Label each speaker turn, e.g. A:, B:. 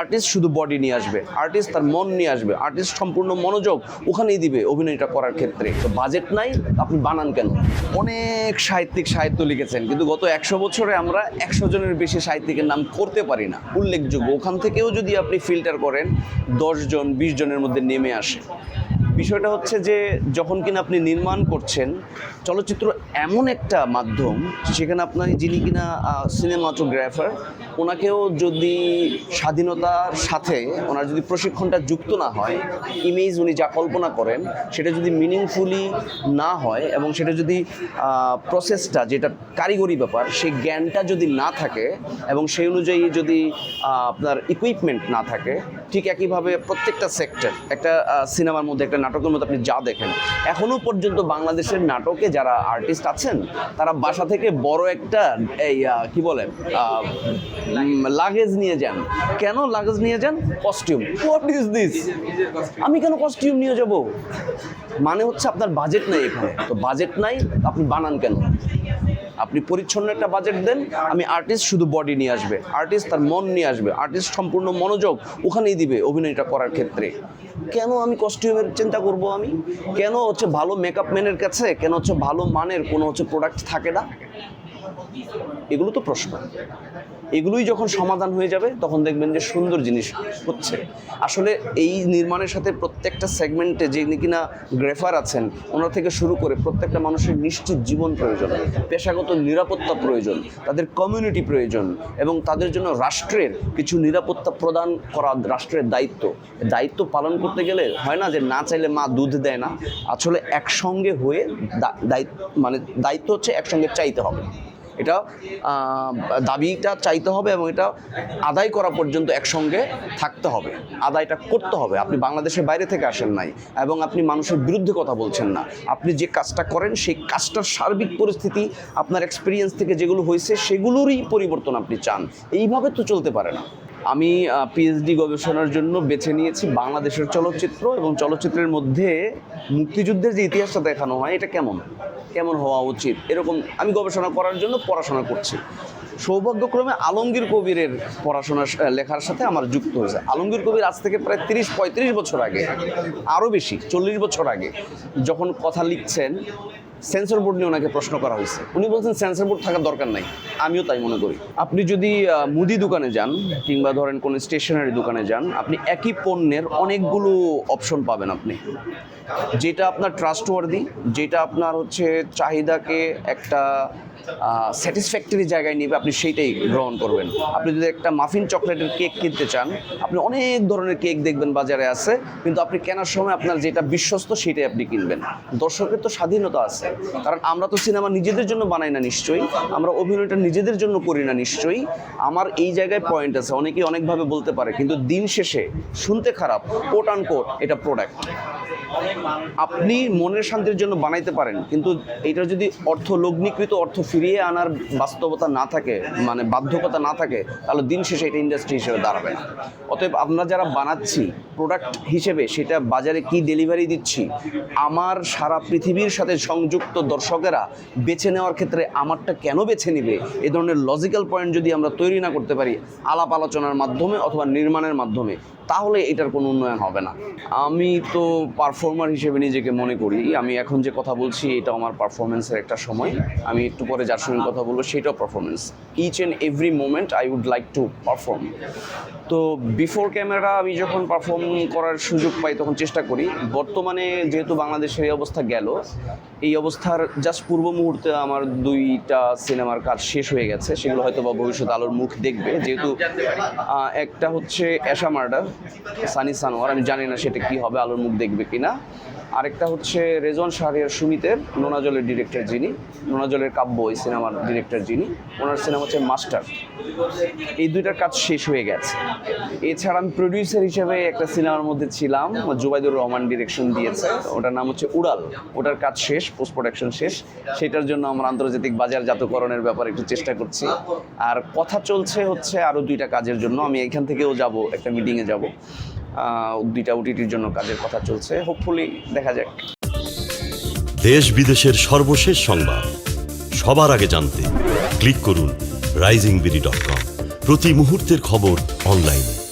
A: Artist শুধু body নিয়ে আসবে আর্টিস্ট তার মন নিয়ে আসবে আর্টিস্ট সম্পূর্ণ মনোযোগ ওখানেই দিবে অভিনয়টা করার ক্ষেত্রে। তো বাজেট নাই, আপনি বানান কেন? অনেক সাহিত্যিক সাহিত্য লিখেছেন, কিন্তু গত একশো বছরে আমরা একশো জনের বেশি সাহিত্যিকের নাম করতে পারি না। উল্লেখযোগ্য, ওখান থেকেও যদি আপনি ফিল্টার করেন দশজন বিশ জনের মধ্যে নেমে আসে। বিষয়টা হচ্ছে যে যখন কিনা আপনি নির্মাণ করছেন, চলচ্চিত্র এমন একটা মাধ্যম সেখানে আপনার যিনি কিনা সিনেমাটোগ্রাফার ওনাকেও যদি স্বাধীনতার সাথে ওনার যদি প্রশিক্ষণটা যুক্ত না হয় ইমেজ উনি যা কল্পনা করেন, সেটা যদি মিনিংফুলি না হয় এবং সেটা যদি প্রসেসটা যেটা কারিগরি ব্যাপার, সেই জ্ঞানটা যদি না থাকে এবং সেই অনুযায়ী যদি আপনার ইকুইপমেন্ট না থাকে, ঠিক একইভাবে প্রত্যেকটা সেক্টর একটা সিনেমার মধ্যে একটা নাটকের মতো আপনি যা দেখেন, এখনও পর্যন্ত বাংলাদেশের নাটকে যারা আর্টিস্ট আছেন, তারা বাসা থেকে বড় একটা, এই কি বলে লাগেজ নিয়ে যান। কেন লাগেজ নিয়ে যান? কস্টিউম হোয়াট ইজ দিস আমি কেন কস্টিউম নিয়ে যাব? মানে হচ্ছে আপনার বাজেট নাই এখানে। তো বাজেট নাই, আপনি বানান কেন? আপনি পরিচ্ছন্ন একটা বাজেট দেন, আমি আর্টিস্ট শুধু বডি নিয়ে আসবে আর্টিস্ট তার মন নিয়ে আসবে আর্টিস্ট সম্পূর্ণ মনোযোগ ওখানেই দিবে অভিনয়টা করার ক্ষেত্রে। কেন আমি কস্টিউমের চিন্তা করব আমি? কেন হচ্ছে ভালো মেকআপ ম্যানের কাছে, কেন হচ্ছে ভালো মানের কোনো হচ্ছে প্রোডাক্ট থাকে না? এগুলো তো প্রশ্ন। এগুলোই যখন সমাধান হয়ে যাবে, তখন দেখবেন যে সুন্দর জিনিস হচ্ছে। আসলে এই নির্মাণের সাথে প্রত্যেকটা সেগমেন্টে যে কিনা গ্রেফার আছেন, ওনার থেকে শুরু করে প্রত্যেকটা মানুষের নিশ্চিত জীবন প্রয়োজন, পেশাগত নিরাপত্তা প্রয়োজন, তাদের কমিউনিটি প্রয়োজন এবং তাদের জন্য রাষ্ট্রের কিছু নিরাপত্তা প্রদান করা রাষ্ট্রের দায়িত্ব। দায়িত্ব পালন করতে গেলে হয় না যে না চাইলে মা দুধ দেয় না। আসলে একসঙ্গে হয়ে দায়িত্ব মানে দায়িত্ব হচ্ছে একসঙ্গে চাইতে হবে। এটা দাবিটা চাইতে হবে এবং এটা আদায় করা পর্যন্ত একসঙ্গে থাকতে হবে। আদায়টা করতে হবে। আপনি বাংলাদেশের বাইরে থেকে আসেন নাই এবং আপনি মানুষের বিরুদ্ধে কথা বলছেন না। আপনি যে কাজটা করেন, সেই কাজটার সার্বিক পরিস্থিতি, আপনার এক্সপিরিয়েন্স থেকে যেগুলো হয়েছে, সেগুলোরই পরিবর্তন আপনি চান। এইভাবে তো চলতে পারে না। আমি পিএইচডি গবেষণার জন্য বেছে নিয়েছি বাংলাদেশের চলচ্চিত্র এবং চলচ্চিত্রের মধ্যে মুক্তিযুদ্ধের যে ইতিহাসটা দেখানো হয়, এটা কেমন? কেমন হওয়া উচিত? এরকম আমি গবেষণা করার জন্য পড়াশোনা করছি। সৌভাগ্যক্রমে আলমগীর কবিরের পড়াশোনা লেখার সাথে আমার যুক্ত হয়েছে। আলমগীর কবির আজ থেকে প্রায় তিরিশ, পঁয়ত্রিশ বছর আগে, আরও বেশি, চল্লিশ বছর আগে, যখন কথা লিখছেন সেন্সর বোর্ড নিয়ে ওনাকে প্রশ্ন করা হয়েছে। উনি বলছেন, সেন্সর বোর্ড থাকার দরকার নাই। আমিও তাই মনে করি। আপনি যদি মুদি দোকানে যান কিংবা ধরেন কোনো স্টেশনারি দোকানে যান, আপনি একই পণ্যের অনেকগুলো অপশন পাবেন আপনি। যেটা আপনার ট্রাস্টওয়ার্দি যেটা আপনার হচ্ছে চাহিদাকে একটা স্যাটিসফ্যাক্টরি জায়গায় নিবে, আপনি সেইটাই গ্রহণ করবেন। আপনি যদি একটা মাফিন চকলেটের কেক কিনতে চান, আপনি অনেক ধরনের কেক দেখবেন বাজারে আছে, কিন্তু আপনি কেনার সময় আপনার যেটা বিশ্বস্ত সেটাই আপনি কিনবেন। দর্শকের তো স্বাধীনতা আছে, কারণ আমরা তো সিনেমা নিজেদের জন্য বানাই না নিশ্চয়ই, আমরা অভিনয়টা নিজেদের জন্য করি না নিশ্চয়ই। আমার এই জায়গায় পয়েন্ট আছে, অনেকেই অনেকভাবে বলতে পারে, কিন্তু দিন শেষে শুনতে খারাপ কোট আন কোট এটা প্রোডাক্ট আপনি মনের শান্তির জন্য বানাইতে পারেন, কিন্তু এটা যদি অর্থ লগ্নিকৃত অর্থ ফিরিয়ে আনার বাস্তবতা না থাকে মানে বাধ্যকতা না থাকে, তাহলে দিন শেষে এটা ইন্ডাস্ট্রি হিসেবে দাঁড়াবে না। অতএব আমরা যারা বানাচ্ছি প্রোডাক্ট হিসেবে, সেটা বাজারে কি ডেলিভারি দিচ্ছি, আমার সারা পৃথিবীর সাথে সংযুক্ত দর্শকেরা বেছে নেওয়ার ক্ষেত্রে আমারটা কেন বেছে নিবে, এ ধরনের লজিক্যাল পয়েন্ট যদি আমরা তৈরি না করতে পারি, আলাপ আলোচনার মাধ্যমে অথবা নির্মাণের মাধ্যমে, তাহলে এটার কোনো উন্নয়ন হবে না। আমি তো পারফর্মার হিসেবে নিজেকে মনে করি, আমি এখন যে কথা বলছি এটা আমার পারফরমেন্সের একটা সময়, আমি একটু পরে যার সঙ্গে কথা বলব, সেটাও performance each and every moment I would like to perform তো বিফোর ক্যামেরা আমি যখন পারফর্ম করার সুযোগ পাই, তখন চেষ্টা করি। বর্তমানে যেহেতু বাংলাদেশের এই অবস্থা গেল, এই অবস্থার জাস্ট পূর্ব মুহূর্তে আমার দুইটা সিনেমার কাজ শেষ হয়ে গেছে। সেগুলো হয়তো বা ভবিষ্যৎ আলোর মুখ দেখবে। যেহেতু একটা হচ্ছে অ্যাশা মার্ডার সানি সানোয়ার আমি জানি না সেটা কি হবে, আলোর মুখ দেখবে কিনা। আরেকটা হচ্ছে রেজন শাহরিয়ার সুমিতের, নোনাজলের ডিরেক্টর যিনি, নোনাজলের কাব্য এই সিনেমার ডিরেক্টর যিনি, ওনার সিনেমা হচ্ছে মাস্টার এই দুইটার কাজ শেষ হয়ে গেছে। এছাড়া আমি প্রডিউসার হিসেবে একটা সিনেমার মধ্যে ছিলাম, জুবাইদুর রহমান ডিরেকশন দিয়েছে, ওটার নাম হচ্ছে উড়াল। ওটার কাজ শেষ পোস্ট প্রোডাকশন শেষ। সেটার জন্য আমরা আন্তর্জাতিক বাজারজাতকরণের ব্যাপারে একটু চেষ্টা করছি। আর কথা চলছে হচ্ছে আরও দুইটা কাজের জন্য। আমি এখান থেকেও যাব, একটা মিটিংয়ে যাব। দুইটা ওটিটির জন্য কাজের কথা চলছে। হোপফুলি দেখা যাক।
B: দেশ বিদেশের সর্বশেষ সংবাদ। সবার আগে জানতে ক্লিক করুন রাইজিং বিডি ডট কম প্রতি মুহূর্তের খবর অনলাইনে